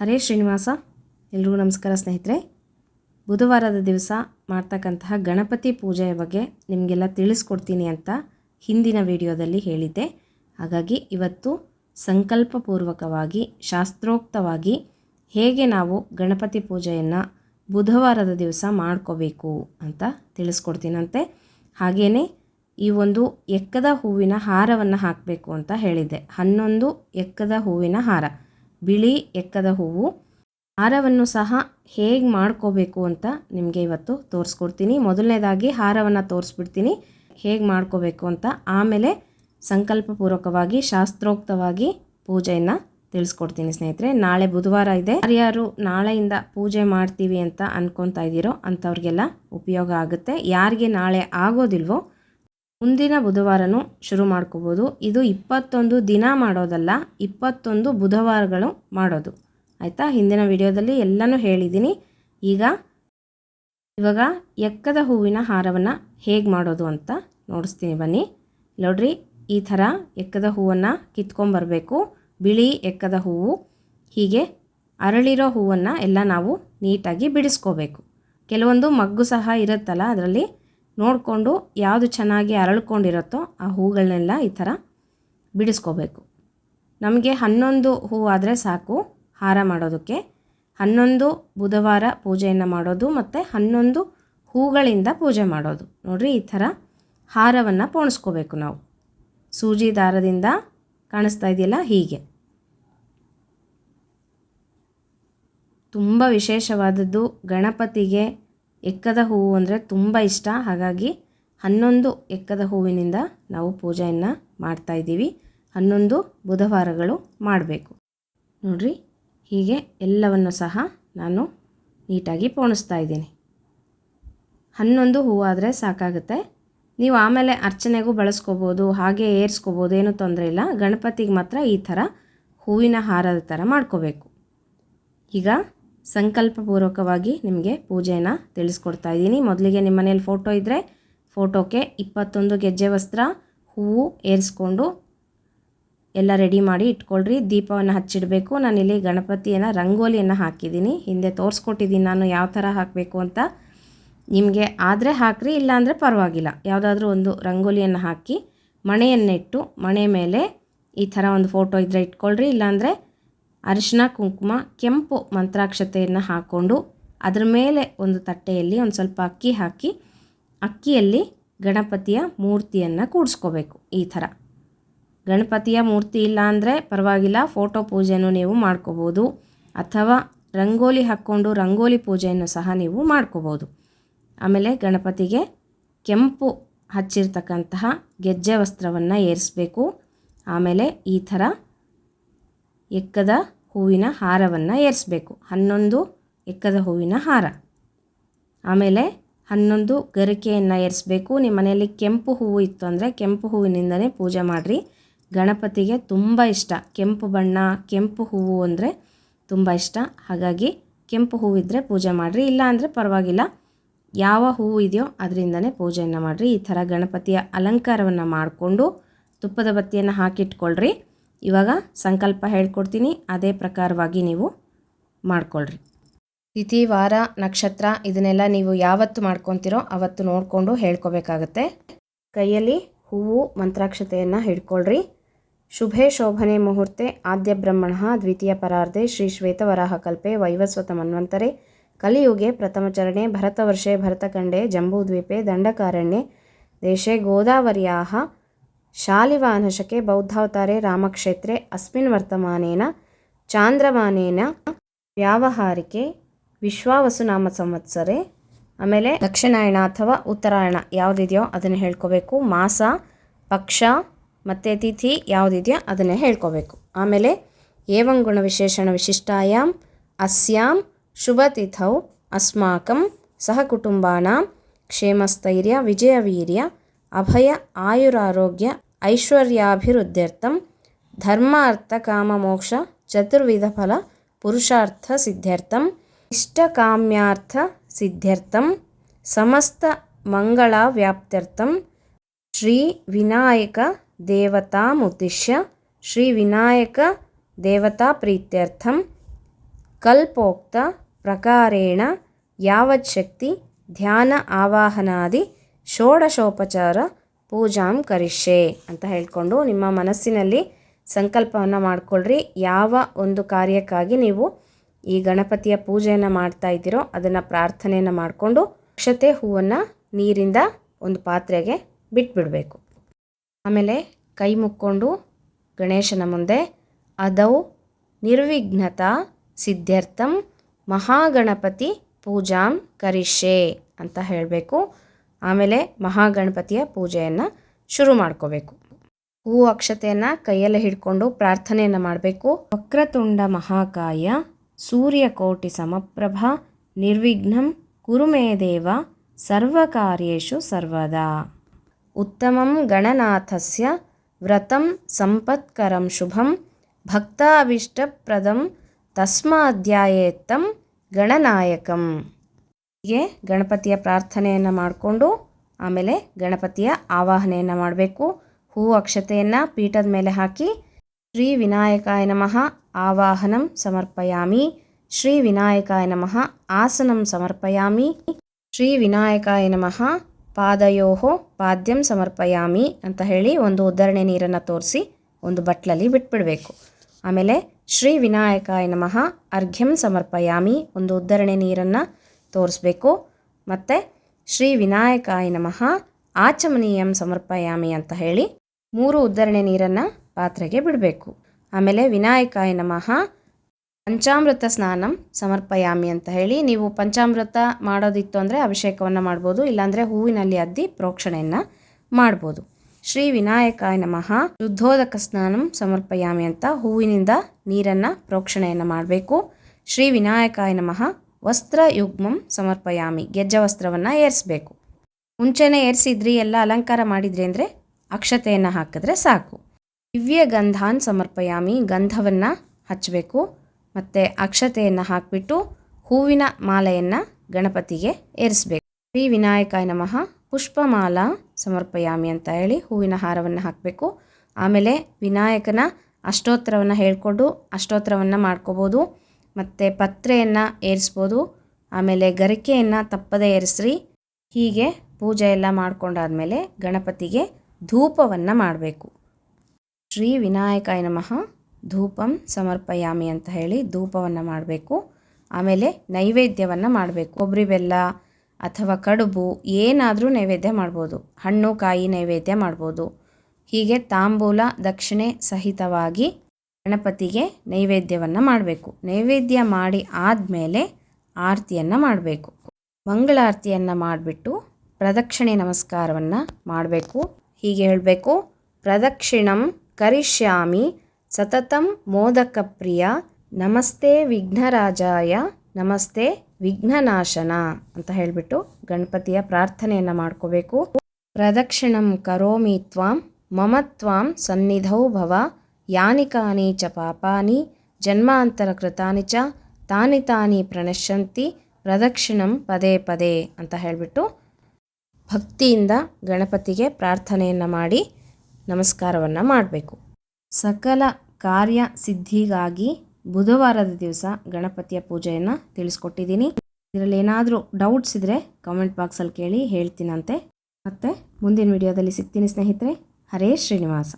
ಹರೇ ಶ್ರೀನಿವಾಸ, ಎಲ್ರಿಗೂ ನಮಸ್ಕಾರ ಸ್ನೇಹಿತರೆ. ಬುಧವಾರದ ದಿವಸ ಮಾಡ್ತಕ್ಕಂತಹ ಗಣಪತಿ ಪೂಜೆಯ ಬಗ್ಗೆ ನಿಮಗೆಲ್ಲ ತಿಳಿಸ್ಕೊಡ್ತೀನಿ ಅಂತ ಹಿಂದಿನ ವಿಡಿಯೋದಲ್ಲಿ ಹೇಳಿದ್ದೆ. ಹಾಗಾಗಿ ಇವತ್ತು ಸಂಕಲ್ಪಪೂರ್ವಕವಾಗಿ, ಶಾಸ್ತ್ರೋಕ್ತವಾಗಿ ಹೇಗೆ ನಾವು ಗಣಪತಿ ಪೂಜೆಯನ್ನು ಬುಧವಾರದ ದಿವಸ ಮಾಡ್ಕೋಬೇಕು ಅಂತ ತಿಳಿಸ್ಕೊಡ್ತೀನಂತೆ. ಹಾಗೆಯೇ ಈ ಒಂದು ಎಕ್ಕದ ಹೂವಿನ ಹಾರವನ್ನು ಹಾಕಬೇಕು ಅಂತ ಹೇಳಿದ್ದೆ. ಹನ್ನೊಂದು ಎಕ್ಕದ ಹೂವಿನ ಹಾರ. ಬಿಳಿ ಎಕ್ಕದ ಹೂವು. ಹಾರವನ್ನು ಸಹ ಹೇಗೆ ಮಾಡ್ಕೋಬೇಕು ಅಂತ ನಿಮಗೆ ಇವತ್ತು ತೋರಿಸ್ಕೊಡ್ತೀನಿ. ಮೊದಲನೇದಾಗಿ ಹಾರವನ್ನು ತೋರಿಸ್ಬಿಡ್ತೀನಿ. ಹೇಗೆ ಮಾಡ್ಕೋಬೇಕು ಅಂತ ಆಮೇಲೆ ಸಂಕಲ್ಪಪೂರ್ವಕವಾಗಿ, ಶಾಸ್ತ್ರೋಕ್ತವಾಗಿ ಪೂಜೆಯನ್ನು ತಿಳಿಸ್ಕೊಡ್ತೀನಿ ಸ್ನೇಹಿತರೆ. ನಾಳೆ ಬುಧವಾರ ಇದೆ. ಯಾರ್ಯಾರು ನಾಳೆಯಿಂದ ಪೂಜೆ ಮಾಡ್ತೀವಿ ಅಂತ ಅನ್ಕೊತಾ ಇದ್ದೀರೋ ಅಂಥವ್ರಿಗೆಲ್ಲ ಉಪಯೋಗ ಆಗುತ್ತೆ. ಯಾರಿಗೆ ನಾಳೆ ಆಗೋದಿಲ್ವೋ ಮುಂದಿನ ಬುಧವಾರನೂ ಶುರು ಮಾಡ್ಕೋಬೋದು. ಇದು ಇಪ್ಪತ್ತೊಂದು ದಿನ ಮಾಡೋದಲ್ಲ, ಇಪ್ಪತ್ತೊಂದು ಬುಧವಾರಗಳು ಮಾಡೋದು. ಆಯಿತಾ? ಹಿಂದಿನ ವಿಡಿಯೋದಲ್ಲಿ ಎಲ್ಲನೂ ಹೇಳಿದ್ದೀನಿ. ಈಗ ಇವಾಗ ಎಕ್ಕದ ಹೂವಿನ ಹಾರವನ್ನು ಹೇಗೆ ಮಾಡೋದು ಅಂತ ನೋಡಿಸ್ತೀನಿ ಬನ್ನಿ. ನೋಡ್ರಿ, ಈ ಥರ ಎಕ್ಕದ ಹೂವನ್ನು ಕಿತ್ಕೊಂಬರಬೇಕು. ಬಿಳಿ ಎಕ್ಕದ ಹೂವು, ಹೀಗೆ ಅರಳಿರೋ ಹೂವನ್ನು ಎಲ್ಲ ನಾವು ನೀಟಾಗಿ ಬಿಡಿಸ್ಕೋಬೇಕು. ಕೆಲವೊಂದು ಮಗ್ಗು ಸಹ ಇರುತ್ತಲ್ಲ, ಅದರಲ್ಲಿ ನೋಡಿಕೊಂಡು ಯಾವುದು ಚೆನ್ನಾಗಿ ಅರಳ್ಕೊಂಡಿರುತ್ತೋ ಆ ಹೂಗಳನ್ನೆಲ್ಲ ಈ ಥರ ಬಿಡಿಸ್ಕೋಬೇಕು. ನಮಗೆ ಹನ್ನೊಂದು ಹೂವಾದರೆ ಸಾಕು, ಹಾರ ಮಾಡೋದಕ್ಕೆ. ಹನ್ನೊಂದು ಬುಧವಾರ ಪೂಜೆಯನ್ನು ಮಾಡೋದು ಮತ್ತು ಹನ್ನೊಂದು ಹೂಗಳಿಂದ ಪೂಜೆ ಮಾಡೋದು. ನೋಡಿರಿ ಈ ಥರ ಹಾರವನ್ನು ಪೋಣಿಸ್ಕೋಬೇಕು ನಾವು. ಸೂಜಿ ದಾರದಿಂದ ಕಾಣಿಸ್ತಾ ಇದೆಯಲ್ಲ ಹೀಗೆ. ತುಂಬ ವಿಶೇಷವಾದದ್ದು ಗಣಪತಿಗೆ ಎಕ್ಕದ ಹೂವು ಅಂದರೆ ತುಂಬ ಇಷ್ಟ. ಹಾಗಾಗಿ ಹನ್ನೊಂದು ಎಕ್ಕದ ಹೂವಿನಿಂದ ನಾವು ಪೂಜೆಯನ್ನು ಮಾಡ್ತಾಯಿದ್ದೀವಿ ಹನ್ನೊಂದು ಬುಧವಾರಗಳು ಮಾಡಬೇಕು. ನೋಡಿರಿ, ಹೀಗೆ ಎಲ್ಲವನ್ನು ಸಹ ನಾನು ನೀಟಾಗಿ ಪೋಣಿಸ್ತಾ ಇದ್ದೀನಿ. ಹನ್ನೊಂದು ಹೂವಾದರೆ ಸಾಕಾಗುತ್ತೆ. ನೀವು ಆಮೇಲೆ ಅರ್ಚನೆಗೂ ಬಳಸ್ಕೋಬೋದು, ಹಾಗೆ ಏರಿಸ್ಕೋಬೋದು, ಏನೂ ತೊಂದರೆ ಇಲ್ಲ. ಗಣಪತಿಗೆ ಮಾತ್ರ ಈ ಥರ ಹೂವಿನ ಹಾರದ ಥರ ಮಾಡ್ಕೋಬೇಕು. ಈಗ ಸಂಕಲ್ಪಪೂರ್ವಕವಾಗಿ ನಿಮಗೆ ಪೂಜೆನ ತಿಳಿಸ್ಕೊಡ್ತಾ ಇದ್ದೀನಿ. ಮೊದಲಿಗೆ ನಿಮ್ಮ ಮನೇಲಿ ಫೋಟೋ ಇದ್ದರೆ ಫೋಟೋಕ್ಕೆ ಇಪ್ಪತ್ತೊಂದು ಗೆಜ್ಜೆ ವಸ್ತ್ರ, ಹೂವು ಏರಿಸ್ಕೊಂಡು ಎಲ್ಲ ರೆಡಿ ಮಾಡಿ ಇಟ್ಕೊಳ್ರಿ. ದೀಪವನ್ನು ಹಚ್ಚಿಡಬೇಕು. ನಾನಿಲ್ಲಿ ಗಣಪತಿಯನ್ನು ರಂಗೋಲಿಯನ್ನು ಹಾಕಿದ್ದೀನಿ. ಹಿಂದೆ ತೋರಿಸ್ಕೊಟ್ಟಿದ್ದೀನಿ ನಾನು ಯಾವ ಥರ ಹಾಕಬೇಕು ಅಂತ. ನಿಮಗೆ ಆದರೆ ಹಾಕ್ರಿ, ಇಲ್ಲಾಂದರೆ ಪರವಾಗಿಲ್ಲ. ಯಾವುದಾದ್ರೂ ಒಂದು ರಂಗೋಲಿಯನ್ನು ಹಾಕಿ ಮಣೆಯನ್ನಿಟ್ಟು ಮಣೆ ಮೇಲೆ ಈ ಥರ ಒಂದು ಫೋಟೋ ಇದ್ದರೆ ಇಟ್ಕೊಳ್ರಿ. ಇಲ್ಲಾಂದರೆ ಅರಿಶಿನ ಕುಂಕುಮ, ಕೆಂಪು ಮಂತ್ರಾಕ್ಷತೆಯನ್ನು ಹಾಕ್ಕೊಂಡು ಅದರ ಮೇಲೆ ಒಂದು ತಟ್ಟೆಯಲ್ಲಿ ಒಂದು ಸ್ವಲ್ಪ ಅಕ್ಕಿ ಹಾಕಿ, ಅಕ್ಕಿಯಲ್ಲಿ ಗಣಪತಿಯ ಮೂರ್ತಿಯನ್ನು ಕೂಡಿಸ್ಕೋಬೇಕು ಈ ಥರ. ಗಣಪತಿಯ ಮೂರ್ತಿ ಇಲ್ಲ ಅಂದರೆ ಪರವಾಗಿಲ್ಲ, ಫೋಟೋ ಪೂಜೆಯನ್ನು ನೀವು ಮಾಡ್ಕೋಬೋದು. ಅಥವಾ ರಂಗೋಲಿ ಹಾಕ್ಕೊಂಡು ರಂಗೋಲಿ ಪೂಜೆಯನ್ನು ಸಹ ನೀವು ಮಾಡ್ಕೋಬೋದು. ಆಮೇಲೆ ಗಣಪತಿಗೆ ಕೆಂಪು ಹಚ್ಚಿರ್ತಕ್ಕಂತಹ ಗೆಜ್ಜೆ ವಸ್ತ್ರವನ್ನು ಏರಿಸಬೇಕು. ಆಮೇಲೆ ಈ ಥರ ಎಕ್ಕದ ಹೂವಿನ ಹಾರವನ್ನು ಏರಿಸಬೇಕು. ಹನ್ನೊಂದು ಎಕ್ಕದ ಹೂವಿನ ಹಾರ. ಆಮೇಲೆ ಹನ್ನೊಂದು ಗರಿಕೆಯನ್ನು ಏರಿಸಬೇಕು. ನಿಮ್ಮ ಮನೆಯಲ್ಲಿ ಕೆಂಪು ಹೂವು ಇತ್ತು ಅಂದರೆ ಕೆಂಪು ಹೂವಿನಿಂದಲೇ ಪೂಜೆ ಮಾಡಿರಿ. ಗಣಪತಿಗೆ ತುಂಬ ಇಷ್ಟ. ಕೆಂಪು ಬಣ್ಣ, ಕೆಂಪು ಹೂವು ಅಂದರೆ ತುಂಬ ಇಷ್ಟ. ಹಾಗಾಗಿ ಕೆಂಪು ಹೂವಿದ್ದರೆ ಪೂಜೆ ಮಾಡಿರಿ. ಇಲ್ಲ ಅಂದರೆ ಪರವಾಗಿಲ್ಲ. ಯಾವ ಹೂವು ಇದೆಯೋ ಅದರಿಂದನೇ ಪೂಜೆಯನ್ನು ಮಾಡಿರಿ. ಈ ಥರ ಗಣಪತಿಯ ಅಲಂಕಾರವನ್ನು ಮಾಡಿಕೊಂಡು ತುಪ್ಪದ ಬತ್ತಿಯನ್ನು ಹಾಕಿಟ್ಕೊಳ್ರಿ. ಇವಾಗ ಸಂಕಲ್ಪ ಹೇಳ್ಕೊಡ್ತೀನಿ. ಅದೇ ಪ್ರಕಾರವಾಗಿ ನೀವು ಮಾಡ್ಕೊಳ್ರಿ. ತಿಥಿ, ವಾರ, ನಕ್ಷತ್ರ ಇದನ್ನೆಲ್ಲ ನೀವು ಯಾವತ್ತು ಮಾಡ್ಕೊತೀರೋ ಅವತ್ತು ನೋಡಿಕೊಂಡು ಹೇಳ್ಕೊಬೇಕಾಗತ್ತೆ. ಕೈಯಲ್ಲಿ ಹೂವು ಮಂತ್ರಾಕ್ಷತೆಯನ್ನು ಹಿಡ್ಕೊಳ್ರಿ. ಶುಭೆ ಶೋಭನೆ ಮುಹೂರ್ತೆ, ಆದ್ಯ ಬ್ರಹ್ಮಣ, ದ್ವಿತೀಯ ಪರಾರ್ಧೆ, ಶ್ರೀ ಶ್ವೇತವರಾಹ ಕಲ್ಪೆ, ವೈವಸ್ವತ ಮನ್ವಂತರೆ, ಕಲಿಯುಗೆ ಪ್ರಥಮಚರಣೆ ಭರತವರ್ಷೆ ಭರತಖಂಡೆ, ಜಂಬೂದ್ವೀಪೆ, ದಂಡಕಾರಣ್ಯೆ, ದೇಶೆ ಗೋದಾವರ್ಯಾಹ ಶಾಲಿವಾನಶಕೆ ಬೌದ್ಧಾವತಾರೆ ರಾಮಕ್ಷೇತ್ರೆ ಅಸ್ಮಿನ್ ವರ್ತಮಾನೇನ, ಚಾಂದ್ರಮಾನೇನ, ವ್ಯಾವಹಾರಿಕೆ ವಿಶ್ವಾವಸುನಾಮ ಸಂವತ್ಸರೆ ಆಮೇಲೆ ದಕ್ಷಿಣಾಯಣ ಅಥವಾ ಉತ್ತರಾಯಣ ಯಾವುದಿದೆಯೋ ಅದನ್ನು ಹೇಳ್ಕೋಬೇಕು. ಮಾಸ, ಪಕ್ಷ ಮತ್ತು ತಿಥಿ ಯಾವುದಿದೆಯೋ ಅದನ್ನೇ ಹೇಳ್ಕೋಬೇಕು. ಆಮೇಲೆ ಏವಂ ಗುಣ ವಿಶೇಷಣ ವಿಶಿಷ್ಟಾಯಾಮ್ ಅಸ್ಯಾಂ, ಶುಭತಿಥೌ, ಅಸ್ಮಾಕಂ, ಸಹಕುಟುಂಬಾನಾಂ, ಕ್ಷೇಮಸ್ಥೈರ್ಯ, ವಿಜಯವೀರ್ಯ అభయ ఆయురారోగ్య ఐశ్వర్యాభివృద్ధ్యర్థం ధర్మార్థకామమోక్ష చతుర్విధఫల పురుషార్థ సిద్ధ్యర్థం ఇష్టకామ్యార్థ సిద్ధ్యర్థం సమస్త మంగళా వ్యాప్త్యర్థం శ్రీ వినాయక దేవతాముద్దిశ్య శ్రీ వినాయక దేవతా ప్రీత్యర్థం కల్పోక్త ప్రకారేణ యావచ్చక్తి ధ్యాన ఆవాహనాది ಷೋಡಶೋಪಚಾರ ಪೂಜಾಂ ಕರಿಷ್ಯೆ ಅಂತ ಹೇಳ್ಕೊಂಡು ನಿಮ್ಮ ಮನಸ್ಸಿನಲ್ಲಿ ಸಂಕಲ್ಪವನ್ನು ಮಾಡಿಕೊಳ್ಳ್ರಿ ಯಾವ ಒಂದು ಕಾರ್ಯಕ್ಕಾಗಿ ನೀವು ಈ ಗಣಪತಿಯ ಪೂಜೆಯನ್ನು ಮಾಡ್ತಾ ಇದ್ದೀರೋ ಅದನ್ನು ಪ್ರಾರ್ಥನೆಯನ್ನು ಮಾಡಿಕೊಂಡು ಅಕ್ಷತೆ ಹೂವನ್ನು ನೀರಿಂದ ಒಂದು ಪಾತ್ರೆಗೆ ಬಿಟ್ಬಿಡಬೇಕು. ಆಮೇಲೆ ಕೈ ಮುಕ್ಕೊಂಡು ಗಣೇಶನ ಮುಂದೆ ಅದೌ ನಿರ್ವಿಘ್ನತಾ ಸಿದ್ಧಾರ್ಥಂ ಮಹಾಗಣಪತಿ ಪೂಜಾಂ ಕರಿಷೆ ಅಂತ ಹೇಳಬೇಕು. ಆಮೇಲೆ ಮಹಾಗಣಪತಿಯ ಪೂಜೆಯನ್ನು ಶುರು ಮಾಡ್ಕೋಬೇಕು ಹೂ ಅಕ್ಷತೆಯನ್ನು ಕೈಯಲ್ಲೇ ಹಿಡ್ಕೊಂಡು ಪ್ರಾರ್ಥನೆಯನ್ನು ಮಾಡಬೇಕು ವಕ್ರತುಂಡ ಮಹಾಕಾಯ ಸೂರ್ಯಕೋಟಿ ಸಮಪ್ರಭ ನಿರ್ವಿಘ್ನಂ ಕುರುಮೇ ದೇವ ಸರ್ವಕಾರ್ಯೇಷು ಸರ್ವದಾ ಉತ್ತಮಂ ಗಣನಾಥಸ್ಯ ವ್ರತಂ ಸಂಪತ್ಕರಂ ಶುಭಂ ಭಕ್ತಾಭೀಷ್ಟಪ್ರದಂ ತಸ್ಮಾಧ್ಯಾಯೇತ್ತಂ ಗಣನಾಯಕಂ ಹೀಗೆ ಗಣಪತಿಯ ಪ್ರಾರ್ಥನೆಯನ್ನು ಮಾಡಿಕೊಂಡು ಆಮೇಲೆ ಗಣಪತಿಯ ಆವಾಹನೆಯನ್ನು ಮಾಡಬೇಕು. ಹೂ ಅಕ್ಷತೆಯನ್ನು ಪೀಠದ ಮೇಲೆ ಹಾಕಿ, ಶ್ರೀ ವಿನಾಯಕಾಯ ನಮಃ ಆವಾಹನಂ ಸಮರ್ಪಯಾಮಿ, ಶ್ರೀ ವಿನಾಯಕಾಯ ನಮಃ ಆಸನಂ ಸಮರ್ಪಯಾಮಿ, ಶ್ರೀ ವಿನಾಯಕಾಯ ನಮಃ ಪಾದಯೋ ಪಾದ್ಯಂ ಸಮರ್ಪಯಾಮಿ ಅಂತ ಹೇಳಿ ಒಂದು ಉದ್ಧರಣೆ ನೀರನ್ನು ತೋರಿಸಿ ಒಂದು ಬಟ್ಲಲ್ಲಿ ಬಿಟ್ಬಿಡಬೇಕು. ಆಮೇಲೆ ಶ್ರೀ ವಿನಾಯಕಾಯ ನಮಃ ಅರ್ಘ್ಯಂ ಸಮರ್ಪಯಾಮಿ ಒಂದು ಉದ್ಧರಣೆ ನೀರನ್ನು ತೋರಿಸ್ಬೇಕು. ಮತ್ತು ಶ್ರೀ ವಿನಾಯಕಾಯ ನಮಃ, ಆಚಮನೀಯಂ ಸಮರ್ಪಯಾಮಿ ಅಂತ ಹೇಳಿ ಮೂರು ಉದ್ದರಣೆ ನೀರನ್ನು ಪಾತ್ರೆಗೆ ಬಿಡಬೇಕು. ಆಮೇಲೆ ವಿನಾಯಕಾಯ ನಮಃ, ಪಂಚಾಮೃತ ಸ್ನಾನಂ ಸಮರ್ಪಯಾಮಿ ಅಂತ ಹೇಳಿ ನೀವು ಪಂಚಾಮೃತ ಮಾಡೋದಿತ್ತು ಅಂದರೆ ಅಭಿಷೇಕವನ್ನು ಮಾಡ್ಬೋದು, ಇಲ್ಲಾಂದರೆ ಹೂವಿನಲ್ಲಿ ಅದ್ದಿ ಪ್ರೋಕ್ಷಣೆಯನ್ನು ಮಾಡ್ಬೋದು. ಶ್ರೀ ವಿನಾಯಕಾಯ ನಮಃ, ಶುದ್ಧೋದಕ ಸ್ನಾನಂ ಸಮರ್ಪಯಾಮಿ ಅಂತ ಹೂವಿನಿಂದ ನೀರನ್ನು ಪ್ರೋಕ್ಷಣೆಯನ್ನು ಮಾಡಬೇಕು. ಶ್ರೀ ವಿನಾಯಕಾಯ ನಮಃ ವಸ್ತ್ರಯುಗ್ಮಂ ಸಮರ್ಪಯಾಮಿ. ಗೆಜ್ಜ ವಸ್ತ್ರವನ್ನು ಏರಿಸಬೇಕು. ಮುಂಚೆನೇ ಏರಿಸಿದ್ರಿ, ಎಲ್ಲ ಅಲಂಕಾರ ಮಾಡಿದ್ರಿ ಅಂದರೆ ಅಕ್ಷತೆಯನ್ನು ಹಾಕಿದ್ರೆ ಸಾಕು. ದಿವ್ಯ ಗಂಧಾನ್ ಸಮರ್ಪಯಾಮಿ, ಗಂಧವನ್ನು ಹಚ್ಚಬೇಕು ಮತ್ತು ಅಕ್ಷತೆಯನ್ನು ಹಾಕಿಬಿಟ್ಟು ಹೂವಿನ ಮಾಲೆಯನ್ನು ಗಣಪತಿಗೆ ಏರಿಸಬೇಕು. ಶ್ರೀ ವಿನಾಯಕಾಯ ನಮಃ. ಪುಷ್ಪಮಾಲಾ ಸಮರ್ಪಯಾಮಿ ಅಂತ ಹೇಳಿ ಹೂವಿನ ಹಾರವನ್ನು ಹಾಕಬೇಕು. ಆಮೇಲೆ ವಿನಾಯಕನ ಅಷ್ಟೋತ್ತರವನ್ನು ಹೇಳ್ಕೊಂಡು ಅಷ್ಟೋತ್ತರವನ್ನು ಮಾಡ್ಕೋಬೋದು. ಮತ್ತು ಪತ್ರೆಯನ್ನು ಏರಿಸ್ಬೋದು, ಆಮೇಲೆ ಗರಿಕೆಯನ್ನು ತಪ್ಪದೇ ಏರಿಸ್ರಿ. ಹೀಗೆ ಪೂಜೆ ಎಲ್ಲ ಮಾಡ್ಕೊಂಡಾದ್ಮೇಲೆ ಗಣಪತಿಗೆ ಧೂಪವನ್ನು ಮಾಡಬೇಕು. ಶ್ರೀ ವಿನಾಯಕಾಯ ನಮಃ. ಧೂಪಂ ಸಮರ್ಪಯಾಮಿ ಅಂತ ಹೇಳಿ ಧೂಪವನ್ನು ಮಾಡಬೇಕು. ಆಮೇಲೆ ನೈವೇದ್ಯವನ್ನು ಮಾಡಬೇಕು. ಕೊಬ್ಬರಿ ಬೆಲ್ಲ ಅಥವಾ ಕಡುಬು ಏನಾದರೂ ನೈವೇದ್ಯ ಮಾಡ್ಬೋದು. ಹಣ್ಣು, ಕಾಯಿ ನೈವೇದ್ಯ ಮಾಡ್ಬೋದು. ಹೀಗೆ ತಾಂಬೂಲ ದಕ್ಷಿಣೆ ಸಹಿತವಾಗಿ ಗಣಪತಿಗೆ ನೈವೇದ್ಯವನ್ನು ಮಾಡಬೇಕು. ನೈವೇದ್ಯ ಮಾಡಿ ಆದಮೇಲೆ ಆರತಿಯನ್ನು ಮಾಡಬೇಕು. ಮಂಗಳಾರತಿಯನ್ನು ಮಾಡಿಬಿಟ್ಟು ಪ್ರದಕ್ಷಿಣೆ ನಮಸ್ಕಾರವನ್ನು ಮಾಡಬೇಕು. ಹೀಗೆ ಹೇಳಬೇಕು. ಪ್ರದಕ್ಷಿಣಂ ಕರಿಷ್ಯಾಮಿ ಸತತಂ ಮೋದಕ ಪ್ರಿಯ ನಮಸ್ತೆ ವಿಘ್ನರಾಜಾಯ ನಮಸ್ತೆ ವಿಘ್ನನಾಶನ ಅಂತ ಹೇಳಿಬಿಟ್ಟು ಗಣಪತಿಯ ಪ್ರಾರ್ಥನೆಯನ್ನು ಮಾಡ್ಕೋಬೇಕು. ಪ್ರದಕ್ಷಿಣಂ ಕರೋಮಿ ತ್ವಾಂ ಮಮ ತ್ವಾಂ ಸನ್ನಿಧೌ ಭವ ಯಾನಿ ಕಾನಿ ಚ ಪಾಪಾನಿ ಜನ್ಮಾಂತರ ಕೃತಾನಿ ಚ ತಾನಿ ತಾನಿ ಪ್ರಣಶ್ಯಂತಿ ಪ್ರದಕ್ಷಿಣಂ ಪದೇ ಪದೇ ಅಂತ ಹೇಳಿಬಿಟ್ಟು ಭಕ್ತಿಯಿಂದ ಗಣಪತಿಗೆ ಪ್ರಾರ್ಥನೆಯನ್ನು ಮಾಡಿ ನಮಸ್ಕಾರವನ್ನು ಮಾಡಬೇಕು. ಸಕಲ ಕಾರ್ಯ ಸಿದ್ಧಿಗಾಗಿ ಬುಧವಾರದ ದಿವಸ ಗಣಪತಿಯ ಪೂಜೆಯನ್ನು ತಿಳಿಸ್ಕೊಟ್ಟಿದ್ದೀನಿ. ಇದರಲ್ಲಿ ಏನಾದರೂ ಡೌಟ್ಸ್ ಇದ್ದರೆ ಕಮೆಂಟ್ ಬಾಕ್ಸಲ್ಲಿ ಕೇಳಿ ಹೇಳ್ತೀನಂತೆ. ಮತ್ತು ಮುಂದಿನ ವಿಡಿಯೋದಲ್ಲಿ ಸಿಗ್ತೀನಿ ಸ್ನೇಹಿತರೆ. ಹರೇ ಶ್ರೀನಿವಾಸ.